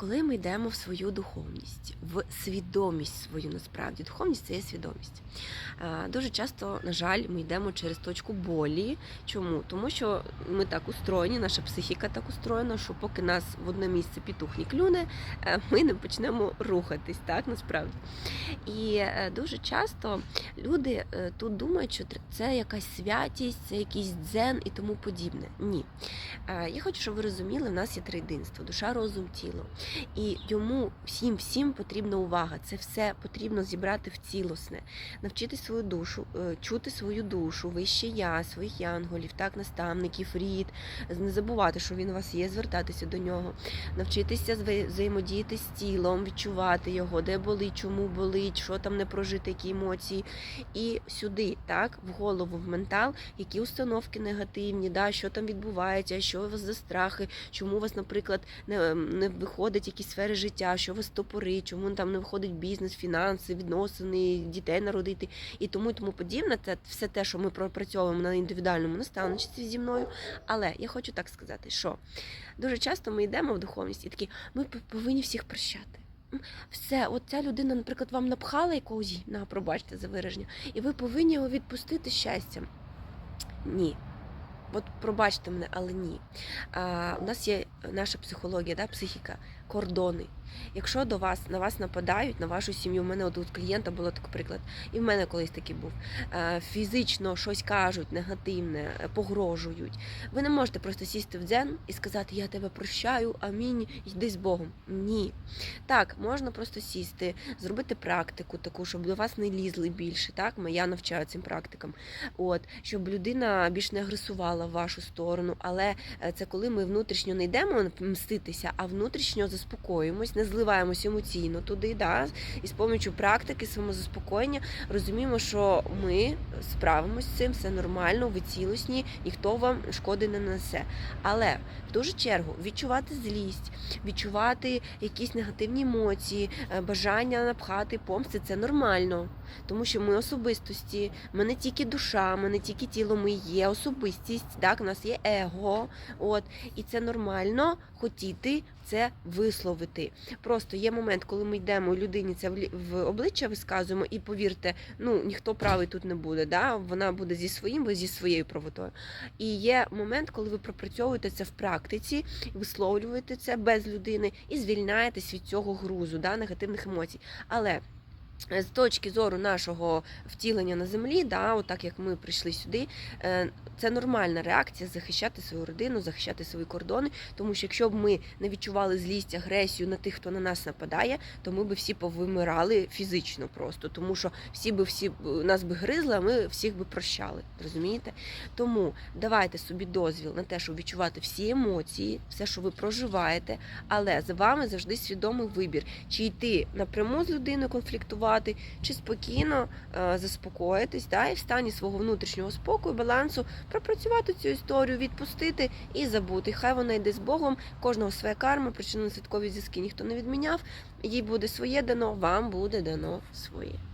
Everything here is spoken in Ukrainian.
коли ми йдемо в свою духовність, в свідомість свою насправді, духовність це є свідомість. Дуже часто, на жаль, ми йдемо через точку болі. Чому? Тому що ми так устроєні, наша психіка так устроєна, що поки нас в одне місце петух не клюне, е, ми не почнемо рухатись, так насправді. І е, дуже часто люди е, тут думають, що це якась святість, це якийсь дзен і тому подібне. Ні. Я хочу, щоб ви розуміли, в нас є триєдинство, душа, розум, тіло. І йому всім всім потрібна увага. Це все потрібно зібрати в цілосне, навчити свою душу, е, чути свою душу, вище я, своїх янголів, так, наставників, рід, не забувати, що він у вас є, звертатися до нього, навчитися взаємодіяти з тілом, відчувати його, де болить, чому болить, що там не прожити, які емоції. І сюди, так, в голову, в ментал, які установки негативні, да, що там відбувається, що у вас за страхи, чому у вас, наприклад, не, не виходить якісь сфери життя, що вас топорить, чому там не виходить бізнес, фінанси, відносини, дітей народити і тому і тому подібне. Це все те, що ми пропрацьовуємо на індивідуальному наставничестві зі мною. Але я хочу так сказати, що дуже часто ми йдемо в духовність і такі, ми повинні всіх прощати. Все, от ця людина, наприклад, вам напхала якогось на пробачте за вираження, і ви повинні його відпустити щастям. Ні. От пробачте мене, але ні. А, у нас є наша психологія, да, психіка, кордони. Якщо до вас на вас нападають, на вашу сім'ю, у мене от у клієнта було такий приклад, і в мене колись такий був. е, Фізично щось кажуть негативне, е, погрожують. Ви не можете просто сісти в дзен і сказати, я тебе прощаю, амінь, йди з Богом. Ні. Так, можна просто сісти, зробити практику таку, щоб до вас не лізли більше. Так, я навчаю цим практикам. От, щоб людина більш не агресувала в вашу сторону. Але е, це коли ми внутрішньо не йдемо мститися, а внутрішньо заспокоїмось, не зливаємось емоційно туди, да, і з помічю практики, самозаспокоєння розуміємо, що ми справимось з цим, все нормально, ви цілісні, ніхто вам шкоди не несе. Але в ту ж чергу відчувати злість, відчувати якісь негативні емоції, е, бажання напхати помсти це нормально, тому що ми особистості, ми не тільки душа, ми не тільки тіло, ми є особистість, так, у нас є его. От, і це нормально хотіти це висловити. Просто є момент, коли ми йдемо людині це в обличчя висказуємо, і повірте, ну ніхто правий тут не буде. Да? Вона буде зі своїм, ви зі своєю правотою. І є момент, коли ви пропрацьовуєте це в практиці, висловлюєте це без людини і звільняєтесь від цього грузу, да, негативних емоцій. Але з точки зору нашого втілення на землі, да, отак як ми прийшли сюди, е, це нормальна реакція захищати свою родину, захищати свої кордони. Тому що якщо б ми не відчували злість, агресію на тих, хто на нас нападає, то ми б всі повимирали фізично просто, тому що всі би всі нас би гризли, а ми всіх би прощали. Розумієте? Тому давайте собі дозвіл на те, щоб відчувати всі емоції, все, що ви проживаєте, але за вами завжди свідомий вибір, чи йти напряму з людиною конфліктувати, чи спокійно е, заспокоїтись, да, і в стані свого внутрішнього спокою, балансу пропрацювати цю історію, відпустити і забути. Хай вона йде з Богом, кожного своя карма, причинно-слідкові зв'язки ніхто не відміняв. Їй буде своє дано, вам буде дано своє.